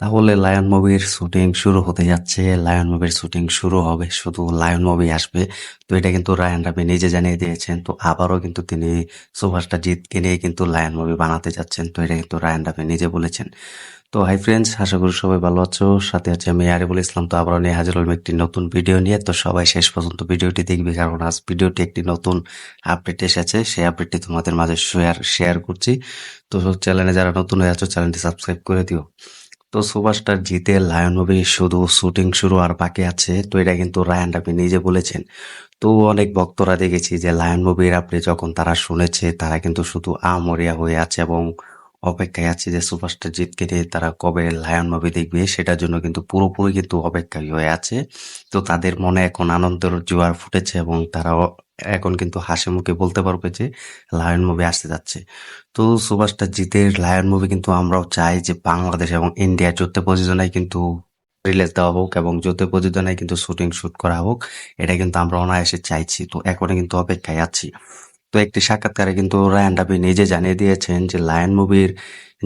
তাহলে লায়ন মুভির শুটিং শুরু হতে যাচ্ছে। লায়ন মুভির শুটিং শুরু হবে। শুধু লায়ন মুভি আসবে। তো এটা কিন্তু রায়ান রাবি নিজে জানিয়ে দিয়েছেন। তো আবারও কিন্তু তিনি সুভাষটা জিতকে নিয়ে কিন্তু লায়ন মুভি বানাতে যাচ্ছেন। তো এটা কিন্তু রায়ান রাবি নিজে বলেছেন। তো হাই ফ্রেন্ডস আশা করি সবাই ভালো আছো। সাথে আছে আমি আরিবুল ইসলাম তো আবারও নিয়ে হাজির হলাম একটি নতুন ভিডিও নিয়ে। তো সবাই শেষ পর্যন্ত ভিডিওটি দেখবে। কারণ আজ ভিডিওটি একটি নতুন আপডেট এসেছে। সেই আপডেটটি তোমাদের মাঝে শেয়ার শেয়ার করছি। তো চ্যানেলে যারা নতুন হয়ে আছো চ্যানেলটি সাবস্ক্রাইব করে দিও। তো সুভাষটার জিতে লায়ন মুভি শুধু শুটিং শুরু আর বাকি আছে। তো এটা কিন্তু রায়ান রাবি নিজে বলেছেন। তো অনেক ভক্তরা দেখেছি যে লায়ন মুভির আপনি যখন তারা শুনেছে, তারা কিন্তু শুধু আমরিয়া হয়ে আছে এবং অপেক্ষায় আছে যে সুপারস্টার জিতকে নিয়ে তারা কবে লায়ন মুভি দেখবে, সেটার জন্য কিন্তু পুরোপুরি কিন্তু অপেক্ষায় হয়ে আছে। তো তাদের মনে এখন আনন্দের জোয়ার ফুটেছে এবং তারা এখন কিন্তু হাসি মুখে বলতে পারবে যে লায়ন মুভি আসতে যাচ্ছে। তো সুভাষটা জিতের লায়ন মুভি কিন্তু আমরাও চাই যে বাংলাদেশ এবং ইন্ডিয়া যৌথ প্রযোজনায় কিন্তু রিলিজ দেওয়া হোক এবং যৌথ প্রযোজনায় কিন্তু শুটিং শুট করা হোক, এটা কিন্তু আমরা অনায়াসে চাইছি। তো এখনও কিন্তু অপেক্ষায় আছি। তো একটি সাক্ষাৎকারে কিন্তু রায়ান রাবি নিজে জানিয়ে দিয়েছেন যে লায়ন মুভির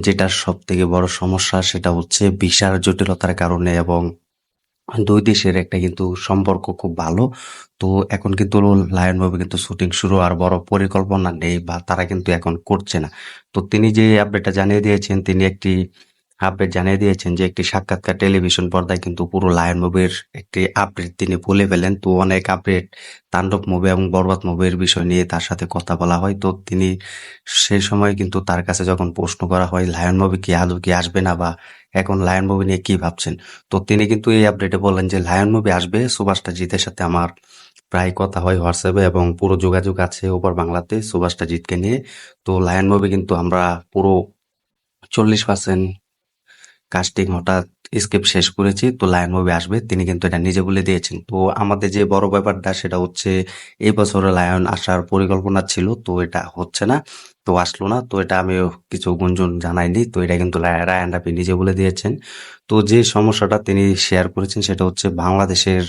যেটা সব থেকে বড় সমস্যা সেটা হচ্ছে ভিসার জটিলতার কারণে এবং দুই দেশের একটা কিন্তু সম্পর্ক খুব ভালো। তো এখন কিন্তু লায়ন মুভি কিন্তু শুটিং শুরু আর বড় পরিকল্পনা নেই বা তারা কিন্তু এখন করছে না। তো তিনি যে আপডেটটা জানিয়ে দিয়েছেন, তিনি একটি আপডেট জানিয়ে দিয়েছেন যে একটি সাক্ষাৎকার টেলিভিশন পর্দায় কিন্তু পুরো লায়ন মুভির একটি আপডেট তিনি বলে ফেলেন। তো অনেক আপডেট, তাণ্ডব মুভি এবং বরবাদ মুভির বিষয় নিয়ে তার সাথে কথা বলা হয়। তো তিনি সেই সময় কিন্তু তার কাছে যখন প্রশ্ন করা হয়, লায়ন মুভি কি আদৌ কি আসবে না বা এখন লায়ন মুভি নিয়ে কি ভাবছেন? তো তিনি কিন্তু এই আপডেটে বললেন যে, লায়ন মুভি আসবে সুভাষটা জিতের সাথে আমার প্রায় কথা হয় হোয়াটসঅ্যাপে এবং পুরো যোগাযোগ আছে ওপর বাংলাতে সুভাষটা জিতকে নিয়ে। তো লায়ন মুভি কিন্তু আমরা পুরো চল্লিশ পার্সেন্ট কাস্টিং হঠাৎ স্কেপ শেষ করেছি, তো লায়ন মুভি আসবে, তিনি কিন্তু এটা নিজে বলে দিয়েছেন। তো আমাদের যে বড় ব্যাপারটা সেটা হচ্ছে এই বছরে লায়ন আসার পরিকল্পনা ছিল, তো এটা হচ্ছে না, তো আসলো না, তো এটা আমি কিছু গুঞ্জন জানাইনি, তো এটা কিন্তু রায়ান রাফি নিজে বলে দিয়েছেন। তো যে সমস্যাটা তিনি শেয়ার করেছেন সেটা হচ্ছে বাংলাদেশের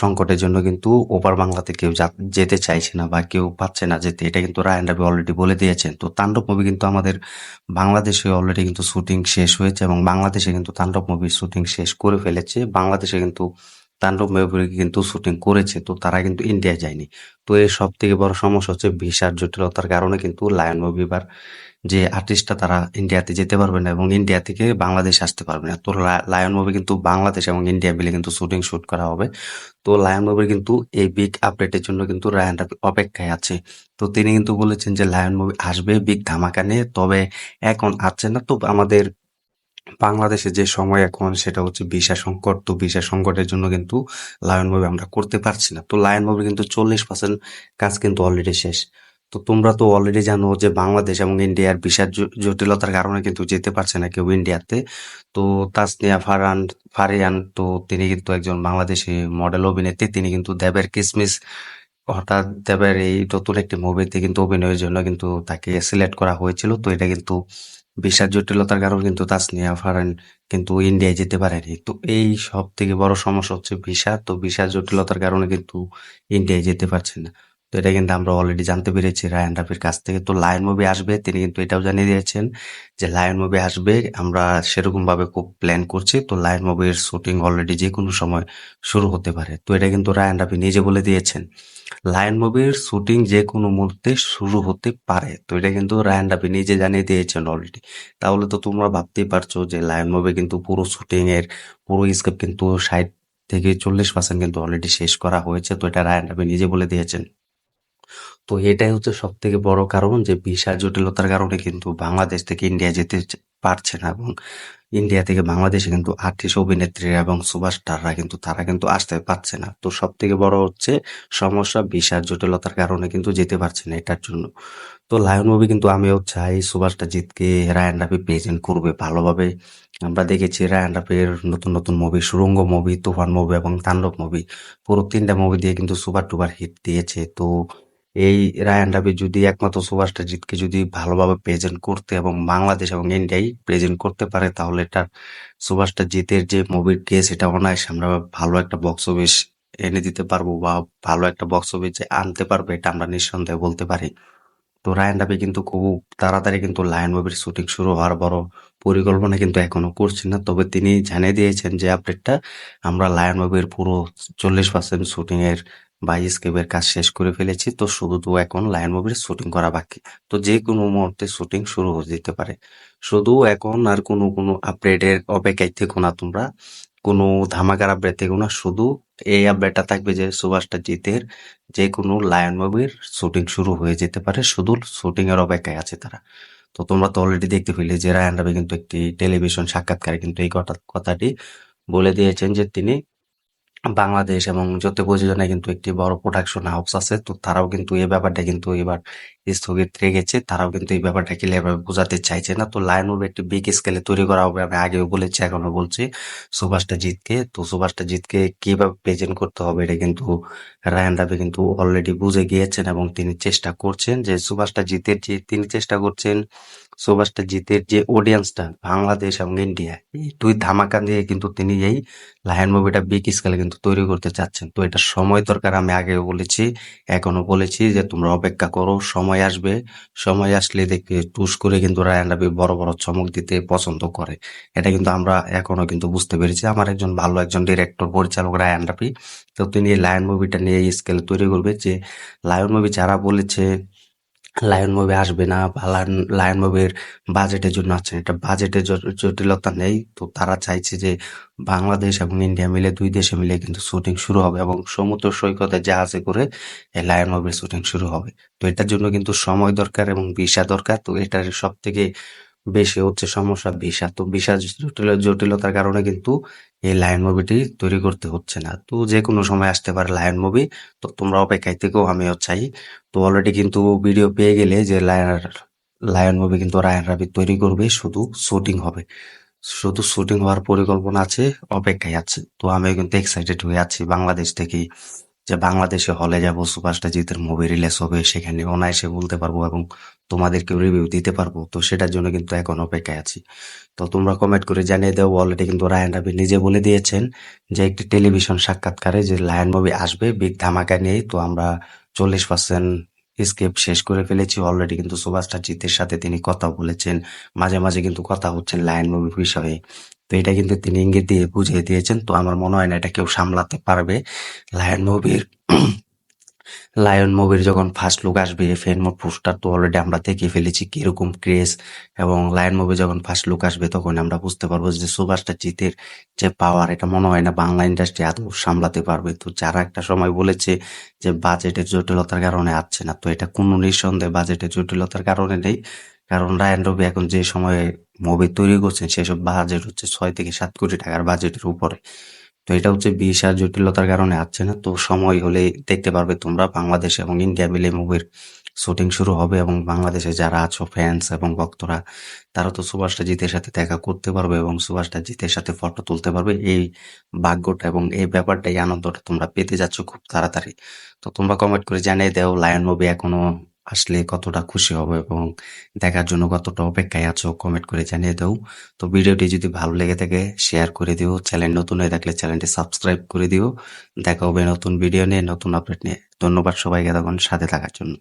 সংকটের জন্য কিন্তু ওপার বাংলাতে কেউ যেতে চাইছে না বা কেউ পাচ্ছে না যেতে। এটা কিন্তু রায়ন রাবি অলরেডি বলে দিয়েছেন। তো তাণ্ডব মুভি কিন্তু আমাদের বাংলাদেশে অলরেডি কিন্তু শুটিং শেষ হয়েছে এবং বাংলাদেশে কিন্তু তাণ্ডব মুভির শুটিং শেষ করে ফেলেছে। বাংলাদেশে কিন্তু তাণ্ডব মুভি কিন্তু শুটিং করেছে, তো তারা কিন্তু ইন্ডিয়ায় যায়নি। তো এর সব থেকে বড় সমস্যা হচ্ছে ভিসার জটিলতার কারণে কিন্তু লায়ন মুভি এবার যে আর্টিস্টটা তারা ইন্ডিয়াতে যেতে পারবে না এবং ইন্ডিয়া থেকে বাংলাদেশ আসতে পারবে না। তো লায়ন মুভি কিন্তু বাংলাদেশ এবং ইন্ডিয়া মিলে কিন্তু শুটিং শুট করা হবে। তো লায়ন মুভির কিন্তু এই বিগ আপডেটের জন্য কিন্তু রায়ন অপেক্ষায় আছে। তো তিনি কিন্তু বলেছেন যে লায়ন মুভি আসবে বিগ ধামাকা নিয়ে, তবে এখন আসছে না। তো আমাদের বাংলাদেশে যে সময় এখন, সেটা হচ্ছে ভিসা সংকট। তো ভিসা সংকটের জন্য কিন্তু লায়ন মুভি আমরা করতে পারছি না। তো লায়ন মুভি কিন্তু চল্লিশ পার্সেন্ট কাজ কিন্তু অলরেডি শেষ। তো তোমরা তো অলরেডি জানো যে বাংলাদেশ এবং ইন্ডিয়ার ভিসার জটিলতার কারণে কিন্তু যেতে পারছে না কেউ ইন্ডিয়াতে। তো তাসনিয়া ফারান ফারিয়ান তো তিনি কিন্তু একজন বাংলাদেশি মডেল অভিনেত্রী। তিনি কিন্তু দেবের কিসমিস, হঠাৎ দেবের এই নতুন একটি মুভিতে কিন্তু অভিনয়ের জন্য কিন্তু তাকে সিলেক্ট করা হয়েছিল। তো এটা কিন্তু ভিসার জটিলতার কারণে কিন্তু তাসনিয়া ফারান কিন্তু ইন্ডিয়ায় যেতে পারেনি। তো এই সব থেকে বড় সমস্যা হচ্ছে ভিসা তো ভিসার জটিলতার কারণে কিন্তু ইন্ডিয়ায় যেতে পারছে না। তো এটা কিন্তু আমরা অলরেডি জানতে পেরেছি রায়ান রাফির কাছ থেকে। তো লায়ন মুভি আসবে, তিনি কিন্তু এটাও জানিয়ে দিয়েছেন যে লায়ন মুভি আসবে, আমরা সেরকম ভাবে খুব প্ল্যান করছি। তো লায়ন মুভির শুটিং অলরেডি যে কোনো সময় শুরু হতে পারে। তো এটা কিন্তু রায়ান রাফি নিজে বলে দিয়েছেন। লায়ন মুভির শুটিং যে কোনো মুহূর্তে শুরু হতে পারে। তো এটা কিন্তু রায়ান রাফি নিজে জানিয়ে দিয়েছেন অলরেডি তাহলে তো তোমরা ভাবতেই পারছ যে লায়ন মুভি কিন্তু পুরো শুটিং এর পুরো স্ক্রিপ্ট কিন্তু ষাট থেকে চল্লিশ পার্সেন্ট কিন্তু অলরেডি শেষ করা হয়েছে। তো এটা রায়ান রাফি নিজে বলে দিয়েছেন। তো এটাই হচ্ছে সব থেকে বড় কারণ যে ভিসার জটিলতার কারণে কিন্তু বাংলাদেশ থেকে ইন্ডিয়া যেতে পারছে না এবং ইন্ডিয়া থেকে বাংলাদেশে কিন্তু আর্টিস্ট অভিনেত্রীরা এবং সুপারস্টাররা কিন্তু তারা কিন্তু আসতে পারছে না। তো সব থেকে বড় হচ্ছে সমস্যা ভিসার জটিলতার কারণে কিন্তু যেতে পারছে না এটার জন্য। তো লায়ন মুভি কিন্তু আমিও চাই সুভাষটা জিতকে রায়ান রাফি প্রেজেন্ট করবে ভালোভাবে। আমরা দেখেছি রায়ান রাফির নতুন নতুন movie, Surongo movie, Toofan movie এবং তাণ্ডব মুভি, পুরো তিনটা মুভি দিয়ে কিন্তু সুপার টুপার হিট দিয়েছে। তো এই রায়ান রাবি যদি একমাত্র সুভাষটা জিতকে যদি ভালোভাবে প্রেজেন্ট করতে এবং বাংলাদেশ এবং ইন্ডিয়ায় প্রেজেন্ট করতে পারে, তাহলে এটা সুভাষটা জিতের যে মুভির কেস এটা অনায়াসে আমরা ভালো একটা বক্স অফিস এনে দিতে পারব বা ভালো একটা বক্স অফিস যে আনতে পারবে, এটা আমরা নিঃসন্দেহে বলতে পারি। তো রায়ান রাফি কিন্তু খুব তাড়াতাড়ি কিন্তু লায়ন মুভির শুটিং শুরু হওয়ার বড় পরিকল্পনা কিন্তু এখনও করছেন না। তবে তিনি জানিয়ে দিয়েছেন যে আপডেটটা আমরা লায়ন মুভির পুরো চল্লিশ পার্সেন্ট শুটিং বা স্কেপের কাজ শেষ করে ফেলেছি, তো শুধু তো এখন লায়ন মুভির শুটিং করা বাকি। তো যে কোনো মুহূর্তে শুটিং শুরু হয়ে যেতে পারে। শুধু এখন আর কোনো কোনো আপডেটের অপেক্ষায় থেকো না তোমরা। কোনো ধামাকার আপডেট থেকো না, শুধু এই আপডেটটা থাকবে যে সুভাষটা জিতের যে কোনো লায়ন মুভির শুটিং শুরু হয়ে যেতে পারে, শুধু শুটিং এর অপেক্ষায় আছে তারা। তো তোমরা তো অলরেডি দেখতে পেলে যে রায়ান রাবি কিন্তু একটি টেলিভিশন সাক্ষাৎকারে কিন্তু এই কথাটি বলে দিয়েছেন যে তিনি বাংলাদেশ এবং যত প্রযোজনে কিন্তু একটি বড় প্রোডাকশন হাউস আছে। তো তারাও কিন্তু এই ব্যাপারটা কিন্তু এবার স্থগিত রেখেছে। তারাও কিন্তু এই ব্যাপারটা ক্লিয়ারভাবে বোঝাতে চাইছে না। তো লায়ন মুভি একটি বিগ স্কেলে তৈরি করা হবে আমি আগেও বলেছি এখনও বলছি সুভাষটা জিতকে তো সুভাষটা জিতকে কীভাবে প্রেজেন্ট করতে হবে এটা কিন্তু রায়ান রাবি কিন্তু অলরেডি বুঝে গিয়েছেন এবং তিনি চেষ্টা করছেন যে সুভাষটা জিতের যে তিনি চেষ্টা করছেন সুভাষটা জিতের যে অডিয়েন্সটা বাংলাদেশ এবং ইন্ডিয়া এই দুই ধামাকা দিয়ে কিন্তু তিনি এই লায়ন মুভিটা বিগ স্কেলে কিন্তু তৈরি করতে চাচ্ছেন। তো এটা সময় দরকার আমি আগেও বলেছি, এখনও বলেছি যে তোমরা অপেক্ষা করো, সময় আসবে। সময় আসলে দেখবে টুস করে কিন্তু রায়ান রাবি বড় বড় চমক দিতে পছন্দ করে। এটা কিন্তু আমরা এখনও কিন্তু বুঝতে পেরেছি। আমার একজন ভালো একজন ডিরেক্টর পরিচালক রায়ান রাবি তো তিনি এই লায়ন মুভিটা নিয়ে স্কেলে তৈরি করবে যে লায়ন মুভি যারা বলেছে লায়ন মুভি আসবে না বা লায়ন লায়ন মুভির বাজেটের জন্য আসছে না এটা বাজেটের জটিলতা নেই। তো তারা চাইছে যে বাংলাদেশ এবং ইন্ডিয়া মিলে, দুই দেশে মিলে কিন্তু শুটিং শুরু হবে এবং সমুদ্র সৈকতে যা আছে করে এই লায়ন মুভির শুটিং শুরু হবে। তো এটার জন্য কিন্তু সময় দরকার এবং ভিসা দরকার। তো এটার সব থেকে বেশি হচ্ছে সমস্যা ভিসা তো ভিসা জটিল, জটিলতার কারণে কিন্তু এই লায়ন মুভিটি তৈরি করতে হচ্ছে না। তো যে কোনো সময় আসতে পারে লায়ন মুভি তো তোমরা অপেক্ষায় থেকেও আমিও চাই। তো অলরেডি কিন্তু ভিডিও পেয়ে গেলে যে লায়ন লায়ন মুভি কিন্তু রায়ন রাবি তৈরি করবে, শুধু শুটিং হবে। শুধু শুটিং হওয়ার পরিকল্পনা আছে, অপেক্ষায় আছে। তো আমিও কিন্তু এক্সাইটেড হয়ে আছি বাংলাদেশ থেকেই, যে বাংলাদেশে হলে যাব, সুপারস্টার জিতের মুভি রিলিজ হবে, সেখানে অনায়াসে বলতে পারব এবং তোমাদেরকে রিভিউ দিতে পারব। তো সেটার জন্য কিন্তু এখন অপেক্ষায় আছি। তো তোমরা কমেন্ট করে জানিয়ে দাও অলরেডি কিন্তু রায়ন রাবি নিজে বলে দিয়েছেন যে একটি টেলিভিশন সাক্ষাৎকারে যে লায়ন মুভি আসবে বিগ ধামাকা নিয়েই। তো আমরা চল্লিশ পার্সেন্ট স্কেপ শেষ করে ফেলেছি। অলরেডি কিন্তু সুভাষটা জিতের সাথে তিনি কথা বলেছেন। মাঝে মাঝে কিন্তু কথা হচ্ছেন লায়ন মুভির বিষয়ে তো এটা কিন্তু তিনি ইঙ্গিত দিয়ে বুঝিয়ে দিয়েছেন। তো আমার মনে হয় না এটা কেউ সামলাতে পারবে। লায়ন মুভির লায়ন মুভির যখন ফার্স্ট লুক আসবে মোড পোস্টার তো অলরেডি আমরা দেখে ফেলেছি কীরকম ক্রেজ এবং লায়ন মুভি যখন ফার্স্ট লুক আসবে, তখন আমরা বুঝতে পারব যে সুভাষটা জিতের যে পাওয়ার এটা মনে হয় না বাংলা ইন্ডাস্ট্রি এত সামলাতে পারবে। তো যারা একটা সময় বলেছে যে বাজেটের জটিলতার কারণে আসছে না, তো এটা কোনো নিঃসন্দেহে বাজেটের জটিলতার কারণে নেই। কারণ রায়ন রবি এখন যে সময়ে মুভি তৈরি করছেন, সেসব বাজেট হচ্ছে ছয় থেকে সাত কোটি টাকার বাজেটের উপরে। তো এটা হচ্ছে ভিসার জটিলতার কারণে আসছে না। তো সময় হলে দেখতে পারবে তোমরা বাংলাদেশ এবং ইন্ডিয়া মিলে মুভির শুটিং শুরু হবে এবং বাংলাদেশে যারা আছো ফ্যান্স এবং ভক্তরা, তারা তো সুভাষটা জিতের সাথে দেখা করতে পারবে এবং সুভাষটা জিতের সাথে ফটো তুলতে পারবে। এই ভাগ্যটা এবং এই ব্যাপারটা এই আনন্দটা তোমরা পেতে যাচ্ছ খুব তাড়াতাড়ি। তো তোমরা কমেন্ট করে জানিয়ে দাও লায়ন মুভি এখনও আসলে কতটা খুশি হবে এবং দেখার জন্য কতটা অপেক্ষায় আছো কমেন্ট করে জানিয়ে দাও। তো ভিডিওটি যদি ভালো লেগে থাকে শেয়ার করে দিও। চ্যানেল নতুন হয়ে থাকলে চ্যানেলটি সাবস্ক্রাইব করে দিও। দেখা হবে নতুন ভিডিও নিয়ে, নতুন আপডেট নিয়ে। ধন্যবাদ সবাইকে তখন সাথে থাকার জন্য।